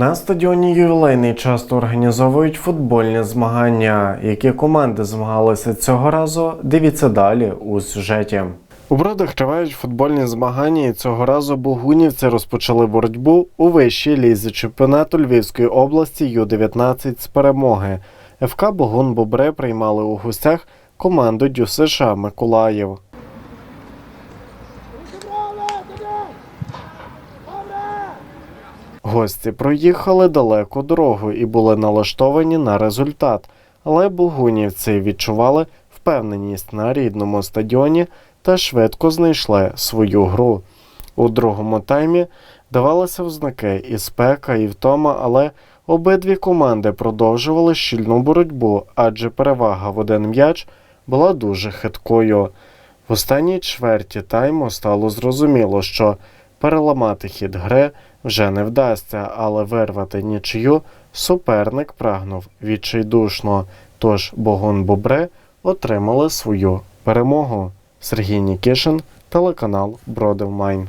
На стадіоні ювілейний часто організовують футбольні змагання. Які команди змагалися цього разу? Дивіться далі у сюжеті. У бродах тривають футбольні змагання, і цього разу богунівці розпочали боротьбу у вищій лізі чемпіонату Львівської області Ю-19 з перемоги. ФК Богун Бобре приймали у гостях команду Дю США Миколаїв. Гості проїхали далеку дорогу і були налаштовані на результат, але бугунівці відчували впевненість на рідному стадіоні та швидко знайшли свою гру. У другому таймі давалися взнаки і спека, і втома, але обидві команди продовжували щільну боротьбу, адже перевага в один м'яч була дуже хиткою. В останній чверті тайму стало зрозуміло, що переламати хід гри вже не вдасться, але вирвати нічию суперник прагнув відчайдушно. Тож Богун Бобре отримали свою перемогу. Сергій Нікішин, телеканал Бродевмайн.